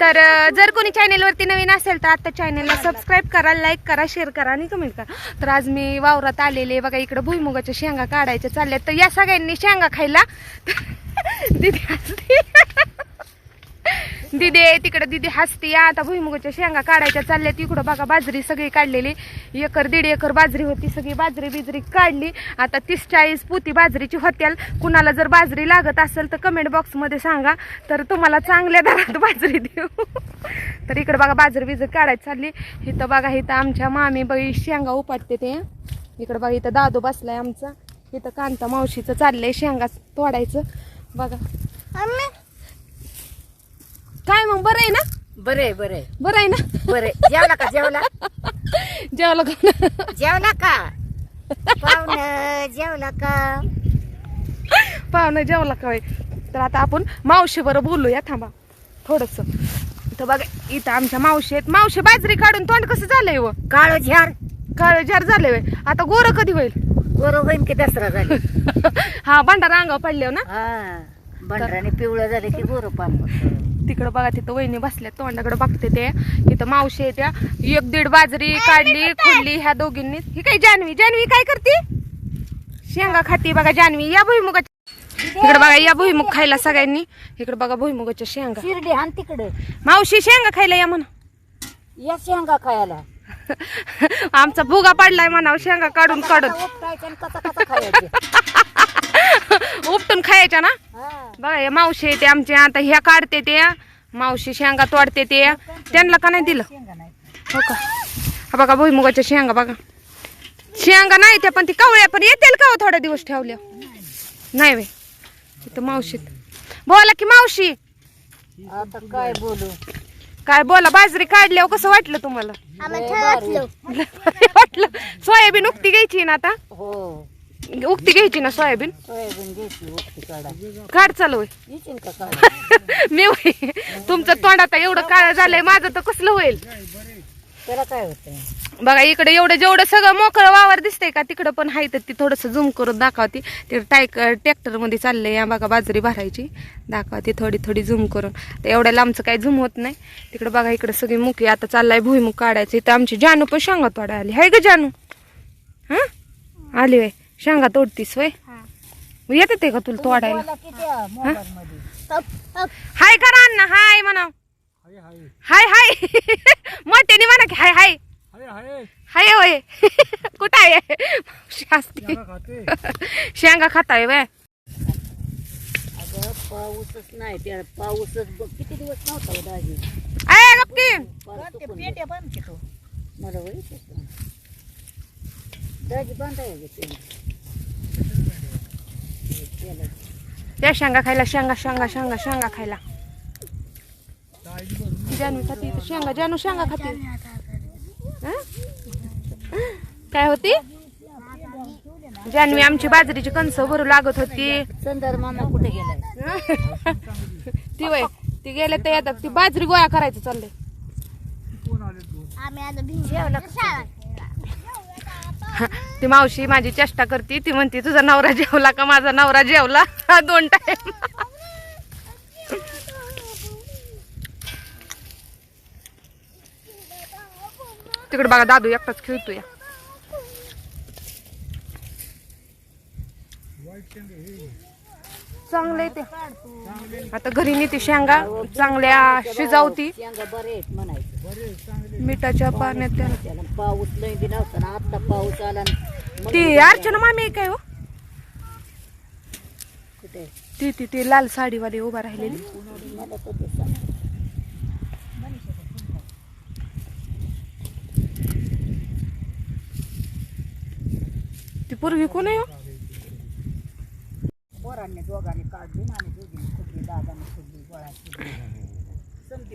तर जर कोणी चॅनेलवरती नवीन असेल तर आता चॅनेलला सबस्क्राईब करा लाईक करा शेअर करा आणि कमेंट करा. तर आज मी वावरात आलेले बघा इकडे भुईमुगाच्या शेंगा काढायच्या चालल्या तर या सगळ्यांनी शेंगा खायला दिदी असते. दिदी आहे तिकडे दिदी हसते या आता भुईमुगाच्या शेंगा काढायच्या चालल्या तिकडं बघा बाजरी सगळी काढलेली. एकर दीड एकर बाजरी होती सगळी बाजरी बिजरी काढली. आता तीस चाळीस पोती बाजरीची होत्याल कुणाला जर बाजरी लागत असेल तर कमेंट बॉक्समध्ये सांगा. तर तुम्हाला चांगल्या दरात बाजरी देऊ. तर इकडे बघा बाजरी बिजरी काढायची चालली. इथं बघा इथं आमच्या मामी बाई शेंगा उपाटते ते. इकडं बघा इथं दादू बसलाय आमचा. इथं कांता मावशीचं चाललंय शेंगा तोडायचं. बघा. काय मग? बरं आहे ना? बरे बरे बरं आहे ना? बरे जेवला का जेवला? जेवलं का? जेवला का? पाहुण जेवला का? पाहुणं जेवला काय तर आता आपण मावशी बरं बोलूया थांबा. थोडस. इथं बघा इथं आमच्या मावशी आहेत. मावशी बाजरी काढून तोंड कसं झालंय व काळ झार. काळ जार झालंय व्हय. आता गोर कधी होईल? गोरो होईन की दसरा झाली. हा भांडारा अंगावर पडले ना? हा बंडराने पिवळं झाले की गोरो पाम तिकडं बघा तिथं वहिनी बसल्या तोंडाकडे बघते ते. इथं मावशी आहे त्या. एक दीड बाजरी काढली खुडली ह्या दोघींनी. ही काय जानवी? जानवी काय करते? शेंगा खाती बघा जानवी. या भुईमुगाच्या इकडे बघा या भुईमुग खायला सगळ्यांनी. इकडे बघा भुईमुगाच्या शेंगा. शिर्डी हान तिकडे. मावशी शेंगा खायला या म्हणा. या शेंगा खायला. आमचा भुगा पडलाय म्हणाव शेंगा काढून काढून. उपटायचं आणि कसा कसा खायचे? उपटून खायच्या ना? हा. बघा या मावशी ते आमचे आता ह्या काढते ते. मावशी शेंगा तोडते ते. त्यांना का नाही दिलं? हो का? हा बघा भुईमुगाच्या शेंगा बघा. शेंगा नाही त्या पण ती कवळ्या पण येतील का हो थोड्या दिवस ठेवल्या? नाही वे तिथं मावशीत बोला की मावशी. आता काय बोलू? काय बोला बाजरी काढल्यावर कसं वाटलं तुम्हाला? भारी. वाटलं. सोयाबीन उक्ती घ्यायची ना आता? हो. उक्ती घ्यायची ना सोयाबीन? सोयाबीन घ्यायची काढा काढ चालू आहे. येशील का काढा मी होय. तुमचं तोंड आता एवढं काळ झालंय माझं तर कसलं होईल? त्याला काय होतंय बघा इकडे एवढं जेवढं सगळं मोकळं वावर दिसतंय का तिकडं पण आहे तर ती थोडंसं झूम करून दाखवते. ते टायक ट्रॅक्टरमध्ये चाललंय या बघा बाजरी भरायची. दाखवते थोडी थोडी झूम करून. तर एवढ्या लांबचं काही झूम होत नाही. तिकडे बघा इकडे सगळी मुकी आता चाललाय भुईमुग काढायचं. इथं आमची जानू पण शेंगा आली. आहे ग जानू? हा? आली वय शेंगा तोडतीस वय? येते ते का तुला तोडायला. हाय करा अण्णा हाय म्हणा हाय हाय. मोठ्याने म्हणा की हाय हाय. हाय होय. कुठं आहे. शेंगा खाताय वय. अगं पाऊसच नाही. त्या पाऊसच किती दिवस नव्हता हो दाजी? आहे गप्पी. मला. दाजी ते. त्या शेंगा खायला शेंगा शेंगा शेंगा शेंगा खायला. जानू खाती शेंगा जानू शेंगा खाती. हं? काय होती? जानवी आमची बाजरीची कणस भरू लागत होती. संदर मामा कुठे गेलाय ती वय ती गेले तर येतात. ती बाजरी गोळा करायचं चाललंय. जेवला का? ती मावशी माझी चेष्टा करते ती म्हणते तुझा नवरा जेवला का माझा नवरा जेवला? दोन टाइम तिकडे बघा दादू एकटाच खेळतोय. चांगले ते. आता घरी नेते शेंगा चांगल्या शिजावती. मिठाच्या पाण्यात त्याला त्याला पाऊस लई बी नव्हता ना आता पाऊस आला न. मग ती अर्चना मामी आहे काय हो. कुठे? ती ती ती लाल साडीवाली उभा राहिलेली. मला ते पूर्वी कोण आहे हो? पोरांनी दोघांनी काढली ना आणि दोघींनी खुडली दादाने खुडली गोळा खुडली समती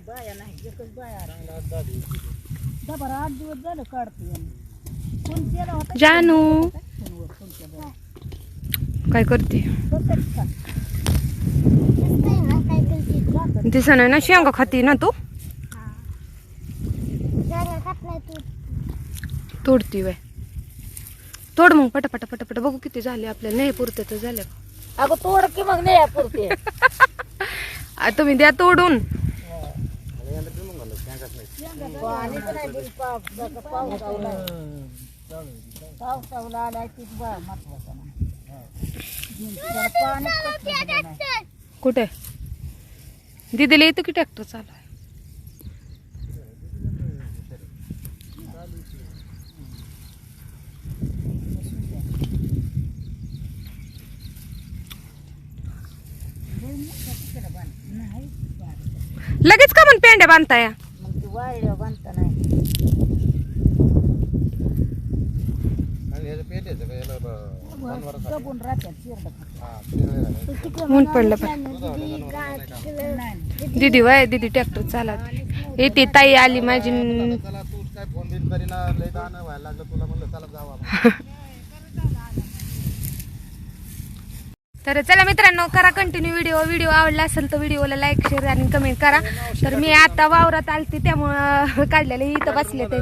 बाया नाही एकच बाया राहिला दबारा आठ दिवस झालं काढतोय आम्ही. फोन केला होता जानू. फोनवर. काय करते? बघतेस का? दिसना ना शेंगा खाती ना तू? तोडती वय. तोड मग पटापटा पटापटा. बघू किती झाले आपल्याला नाही पुरते तर झाले अगं तोड की मग नाही पुरते आ, तुम्ही द्या तोडून. पाणीच नाही बिल पाऊस पाऊस पाऊस आलाय तीच बा महत्त्वाचा पाणी कुठे? दिदीला येतो की ट्रॅक्टर चालू आहे? लगेच का म्हणून पेंड्या बांधताय मग ती वाळल्या बांधता नाही आणि याचं पेटायचं का याला ब- जनावरं खाते. दबून राहतात चिरडं हा, पिरळे घालायचे. ऊन पडलं पण. दीदी वय दीदी ट्रॅक्टर चालत येते ताई आली माझी. तर चला मित्रांनो करा कंटिन्यू व्हिडिओ व्हिडिओ आवडला असेल तर व्हिडिओला लाईक शेअर आणि कमेंट करा. तर मी आता वावरात आलते त्यामुळं काढलेले इथं बसले ते.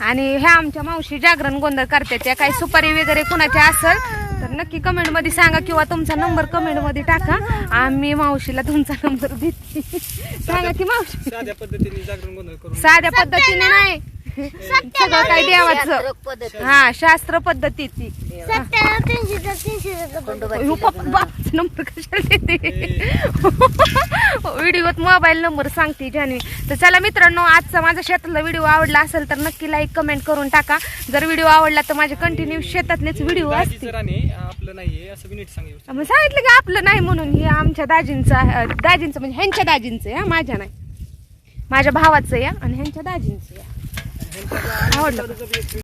आणि ह्या आमच्या मावशी जागरण गोंधळ करतात. त्या काही सुपारी वगैरे कुणाच्या असेल तर नक्की कमेंटमध्ये सांगा किंवा तुमचा नंबर कमेंटमध्ये टाका. आम्ही मावशीला तुमचा नंबर देते. सांगा की मावशी. साध्या पद्धतीने जागरण गोंधळ करून. साध्या पद्धतीने नाही. सगळं काय देवाचं. हा शास्त्र पद्धतीची हो, पप्पा, बापाचा नंबर कशाला देते? व्हिडिओत मोबाईल नंबर सांगते जान्हवी तर चला मित्रांनो आजचा माझा शेतातला व्हिडिओ आवडला असेल तर नक्की लाईक कमेंट करून टाका. जर व्हिडिओ आवडला तर माझे कंटिन्यू शेतातलेच व्हिडिओ असतील. आपलं असं नीट मग सांगितलं की आपलं नाही म्हणून हे आमच्या दाजींचं दाजींचं म्हणजे ह्यांच्या दाजींचं हा माझ्या नाही. माझ्या भावाचं या आणि ह्यांच्या दाजींचं या आवडलं?